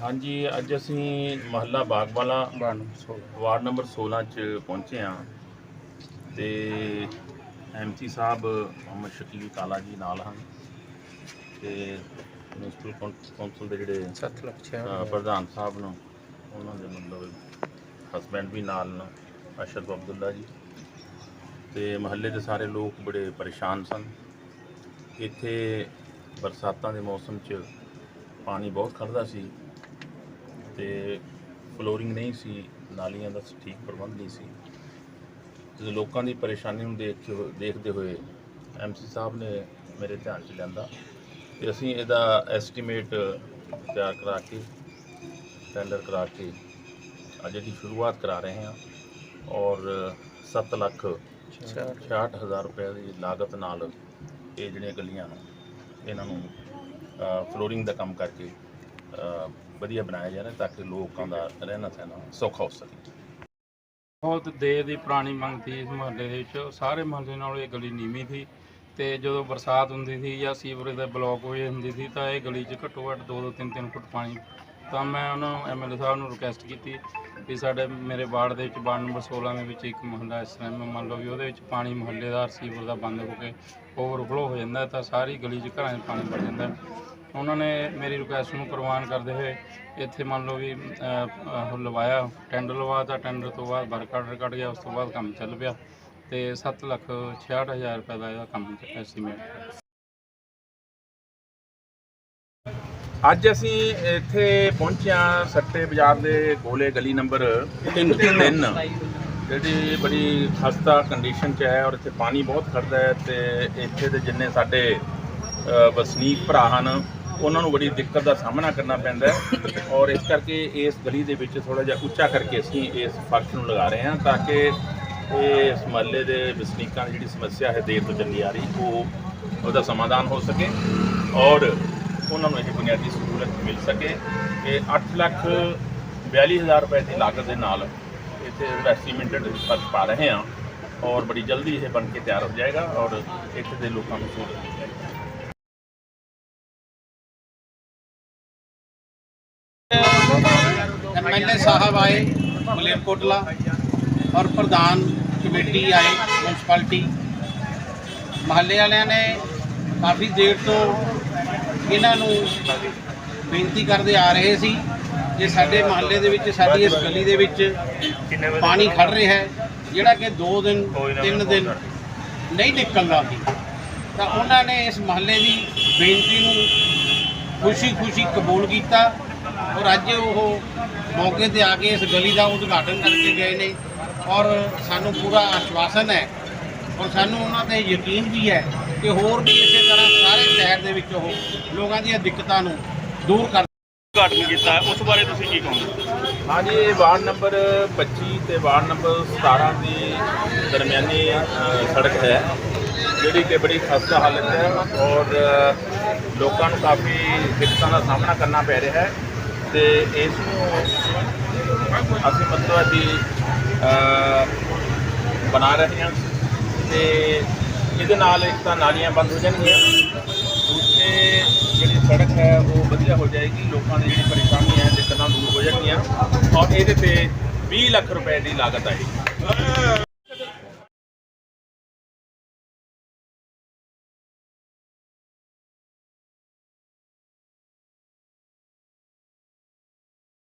ਹਾਂਜੀ ਅੱਜ ਅਸੀਂ ਮਹੱਲਾ ਬਾਗਵਾਲਾ ਵਾਰਡ ਨੰਬਰ 16 ਚ ਪਹੁੰਚੇ ਹਾਂ ਤੇ ਐਮਸੀ ਸਾਹਿਬ ਮੁਹੰਮਦ ਸ਼ਕੀਲ ਕਾਲਾ ਜੀ ਨਾਲ ਹਨ ਤੇ ਮਿਊਨਿਸਪਲ ਕੌਂਸਲ ਦੇ ਜਿਹੜੇ 7 ਲੱਖ ਛੇ ਅ, ਪ੍ਰਧਾਨ ਸਾਹਿਬ ਨੂੰ ਉਹਨਾਂ ਦੇ ਮਤਲਬ ਹਸਬੈਂਡ ਵੀ ਨਾਲ ਨੇ ਅਸ਼ਰਫ ਅਬਦੁੱਲਾ ਜੀ। ਤੇ ਮਹੱਲੇ ਦੇ ਸਾਰੇ ਲੋਕ ਬੜੇ ਪਰੇਸ਼ਾਨ ਸਨ। ਇੱਥੇ ਬਰਸਾਤਾਂ ਦੇ ਮੌਸਮ 'ਚ ਪਾਣੀ ਬਹੁਤ ਖੜਦਾ ਸੀ। ਤੇ ਫਲੋਰਿੰਗ ਨਹੀਂ ਸੀ, ਨਾਲੀਆਂ ਦਾ ਠੀਕ ਪ੍ਰਬੰਧ ਨਹੀਂ ਸੀ। ਤੇ ਲੋਕਾਂ ਦੀ ਪਰੇਸ਼ਾਨੀ ਨੂੰ ਦੇਖ ਦੇਖਦੇ ਹੋਏ ਐਮਸੀ ਸਾਹਿਬ ਨੇ ਮੇਰੇ ਧਿਆਨ 'ਚ ਲਿਆਂਦਾ ਤੇ ਅਸੀਂ ਇਹਦਾ ਐਸਟੀਮੇਟ ਤਿਆਰ ਕਰਾ ਕੇ, ਟੈਂਡਰ ਕਰਾ ਕੇ ਅੱਜ ਇਹਦੀ ਸ਼ੁਰੂਆਤ ਕਰਾ ਰਹੇ ਹਾਂ ਔਰ 7 ਲੱਖ 66000 ਰੁਪਏ ਦੀ ਲਾਗਤ ਨਾਲ ਇਹ ਜਿਹੜੀਆਂ ਗਲੀਆਂ ਇਹਨਾਂ ਨੂੰ ਫਲੋਰਿੰਗ ਦਾ ਕੰਮ ਕਰਕੇ ਵਧੀਆ ਬਣਾਇਆ ਜਾ ਰਿਹਾ ਤਾਂ ਕਿ ਲੋਕਾਂ ਦਾ ਰਹਿਣਾ ਸਹਿਣਾ ਸੌਖਾ ਹੋ ਸਕੇ। ਬਹੁਤ ਦੇਰ ਦੀ ਪੁਰਾਣੀ ਮੰਗ ਸੀ ਇਸ ਮੁਹੱਲੇ ਦੇ ਵਿੱਚ। ਸਾਰੇ ਮੁਹੱਲੇ ਨਾਲੋਂ ਇਹ ਗਲੀ ਨੀਵੀਂ ਸੀ ਤੇ ਜਦੋਂ ਬਰਸਾਤ ਹੁੰਦੀ ਸੀ ਜਾਂ ਸੀਵਰੇਜ ਦਾ ਬਲੌਕ ਹੋਈ ਹੁੰਦੀ ਸੀ ਤਾਂ ਇਹ ਗਲੀ 'ਚ ਘੱਟੋ ਘੱਟ 2-2 3-3 ਫੁੱਟ ਪਾਣੀ ਤਾਂ ਮੈਂ ਉਹਨਾਂ ਨੂੰ ਐਮਐਲਏ ਸਾਹਿਬ ਨੂੰ ਰਿਕੁਐਸਟ ਕੀਤੀ ਵੀ ਸਾਡੇ ਮੇਰੇ ਵਾਰਡ ਦੇ ਵਿੱਚ ਵਾਰਡ ਨੰਬਰ 16 ਦੇ ਵਿੱਚ ਇੱਕ ਮੁਹੱਲਾ ਇਸ ਤਰ੍ਹਾਂ ਮੰਨ ਲਓ ਵੀ ਉਹਦੇ ਵਿੱਚ ਪਾਣੀ ਮੁਹੱਲੇਦਾਰ ਸੀਵਰ ਦਾ ਬੰਦ ਹੋ ਕੇ ਓਵਰਫਲੋ ਹੋ ਜਾਂਦਾ ਤਾਂ ਸਾਰੀ ਗਲੀ 'ਚ ਘਰਾਂ 'ਚ ਪਾਣੀ ਵੜ ਜਾਂਦਾ। ਉਹਨਾਂ ਨੇ ਮੇਰੀ ਰਿਕੁਐਸਟ ਨੂੰ ਪ੍ਰਵਾਨ ਕਰਦੇ ਹੋਏ ਇੱਥੇ ਮੰਨ ਲਓ ਵੀ ਅਹ, ਅਹ, ਲਵਾਇਆ ਟੈਂਡਰ ਲਵਾਤਾ ਟੈਂਡਰ ਤੋਂ ਬਾਅਦ ਵਰਕ ਆਰਡਰ ਕੱਢ ਗਿਆ ਉਸ ਤੋਂ ਬਾਅਦ ਕੰਮ ਚੱਲ ਪਿਆ ਤੇ 7 ਲੱਖ 66000 ਰੁਪਏ ਦਾ ਇਹਦਾ ਕੰਮ ਐਸਟੀਮੇਟ ਅੱਜ ਅਸੀਂ ਇੱਥੇ ਪਹੁੰਚਿਆ ਸੱਟੇ ਬਾਜ਼ਾਰ ਦੇ ਗੋਲੇ ਗਲੀ ਨੰਬਰ 3 ਜਿਹੜੀ ਬੜੀ ਖਸਤਾ ਕੰਡੀਸ਼ਨ 'ਚ ਹੈ ਔਰ ਇੱਥੇ ਪਾਣੀ ਬਹੁਤ ਖੜਦਾ ਹੈ ਤੇ ਇੱਥੇ ਦੇ ਜਿੰਨੇ ਸਾਡੇ ਅ, ਵਸਨੀਕ ਭਰਾ ਹਨ ਉਹਨਾਂ ਨੂੰ ਬੜੀ ਦਿੱਕਤ ਦਾ ਸਾਹਮਣਾ ਕਰਨਾ ਪੈਂਦਾ ਹੈ ਔਰ ਇਸ ਕਰਕੇ ਇਸ ਗਲੀ ਦੇ ਵਿੱਚ ਥੋੜਾ ਜਿਹਾ ਉੱਚਾ ਕਰਕੇ ਅਸੀਂ ਇਸ ਫਰਸ਼ ਨੂੰ ਲਗਾ ਰਹੇ ਹਾਂ ਤਾਂ ਕਿ ਇਹ ਇਸ ਮਹੱਲੇ ਦੇ ਵਸਨੀਕਾਂ ਦੀ ਜਿਹੜੀ ਸਮੱਸਿਆ ਹੈ ਦੇਰ ਤੋਂ ਚੱਲੀ ਆ ਰਹੀ, ਉਹ ਉਹਦਾ ਸਮਾਧਾਨ ਹੋ ਸਕੇ ਔਰ ਉਹਨਾਂ ਨੂੰ ਇਹ ਬੁਨਿਆਦੀ ਸਹੂਲਤ ਮਿਲ ਸਕੇ ਇਹ 8 ਲੱਖ 42000 ਰੁਪਏ ਦੀ ਲਾਗਤ ਦੇ ਨਾਲ ਇੱਥੇ ਐਸਟੀਮੇਟਡ ਫਰਸ਼ ਪਾ ਰਹੇ ਹਾਂ ਔਰ ਬੜੀ ਜਲਦੀ ਇਹ ਬਣ ਕੇ ਤਿਆਰ ਹੋ ਜਾਏਗਾ ਔਰ ਇੱਥੇ ਦੇ ਲੋਕਾਂ ਨੂੰ ਸਹੂਲਤ ਮਿਲ ਜਾਏਗੀ। ਐਮਐਲਏ ਸਾਹਿਬ ਆਏ ਮਲੇਰਕੋਟਲਾ ਔਰ ਪ੍ਰਧਾਨ ਕਮੇਟੀ ਆਏ ਮਿਊਨਿਸਪੈਲਿਟੀ ਮਹੱਲੇ ਵਾਲਿਆਂ ਨੇ ਕਾਫੀ ਦੇਰ ਤੋਂ ਇਹਨਾਂ ਨੂੰ ਬੇਨਤੀ ਕਰਦੇ ਆ ਰਹੇ ਸੀ ਕਿ ਸਾਡੇ ਮਹੱਲੇ ਦੇ ਵਿੱਚ, ਸਾਡੀ ਇਸ ਗਲੀ ਦੇ ਵਿੱਚ ਪਾਣੀ ਖੜ ਰਿਹਾ ਹੈ, ਜਿਹੜਾ ਕਿ 2 ਦਿਨ 3 ਦਿਨ ਨਹੀਂ ਨਿਕਲਦਾ ਸੀ। ਤਾਂ ਉਹਨਾਂ ਨੇ ਇਸ ਮਹੱਲੇ ਦੀ ਬੇਨਤੀ ਨੂੰ ਖੁਸ਼ੀ-ਖੁਸ਼ੀ ਕਬੂਲ ਕੀਤਾ। ਔਰ ਅੱਜ ਉਹ ਮੌਕੇ ਤੇ ਆ ਕੇ ਇਸ ਗਲੀ ਦਾ ਉਦਘਾਟਨ ਕਰਕੇ ਗਏ ਨੇ ਔਰ ਸਾਨੂੰ ਪੂਰਾ ਆਸ਼ਵਾਸਨ ਹੈ ਔਰ ਸਾਨੂੰ ਉਹਨਾਂ ਤੇ ਯਕੀਨ ਵੀ ਹੈ ਕਿ ਹੋਰ ਵੀ ਇਸੇ ਤਰ੍ਹਾਂ ਸਾਰੇ ਸ਼ਹਿਰ ਦੇ ਵਿੱਚ ਉਹ ਲੋਕਾਂ ਦੀਆਂ ਦਿੱਕਤਾਂ ਨੂੰ ਦੂਰ ਕਰ ਉਦਘਾਟਨ ਕੀਤਾ ਉਸ ਬਾਰੇ ਤੁਸੀਂ ਕੀ ਕਹੋਗੇ? ਹਾਂਜੀ ਇਹ ਵਾਰਡ ਨੰਬਰ 25 ਤੇ ਵਾਰਡ ਨੰਬਰ 17 ਦੀ ਦਰਮਿਆਨੀ ਸੜਕ ਹੈ ਜਿਹੜੀ ਕਿ ਬੜੀ ਖਸਤਾ ਹਾਲਤ ਹੈ ਔਰ ਲੋਕਾਂ ਨੂੰ ਕਾਫੀ ਦਿੱਕਤਾਂ ਦਾ ਸਾਹਮਣਾ ਕਰਨਾ ਪੈ ਰਿਹਾ ਹੈ। ਤੇ ਇਸ ਨੂੰ ਅਸੀਂ ਮਤਲਬ ਅਸੀਂ ਅ, ਬਣਾ ਰਹੇ ਹਾਂ ਤੇ ਇਹਦੇ ਨਾਲ ਇੱਕ ਤਾਂ ਨਾਲੀਆਂ ਬੰਦ ਹੋ ਜਾਣਗੀਆਂ। ਦੂਸਰੇ ਜਿਹੜੀ ਸੜਕ ਹੈ ਉਹ ਵਧੀਆ ਹੋ ਜਾਏਗੀ ਲੋਕਾਂ ਦੀ ਜਿਹੜੀ ਪਰੇਸ਼ਾਨੀ ਹੈ ਦਿੱਕਤਾਂ ਦੂਰ ਹੋ ਜਾਣਗੀਆਂ ਔਰ ਇਹਦੇ ਤੇ 20 ਲੱਖ ਰੁਪਏ ਦੀ ਲਾਗਤ ਆਏਗੀ।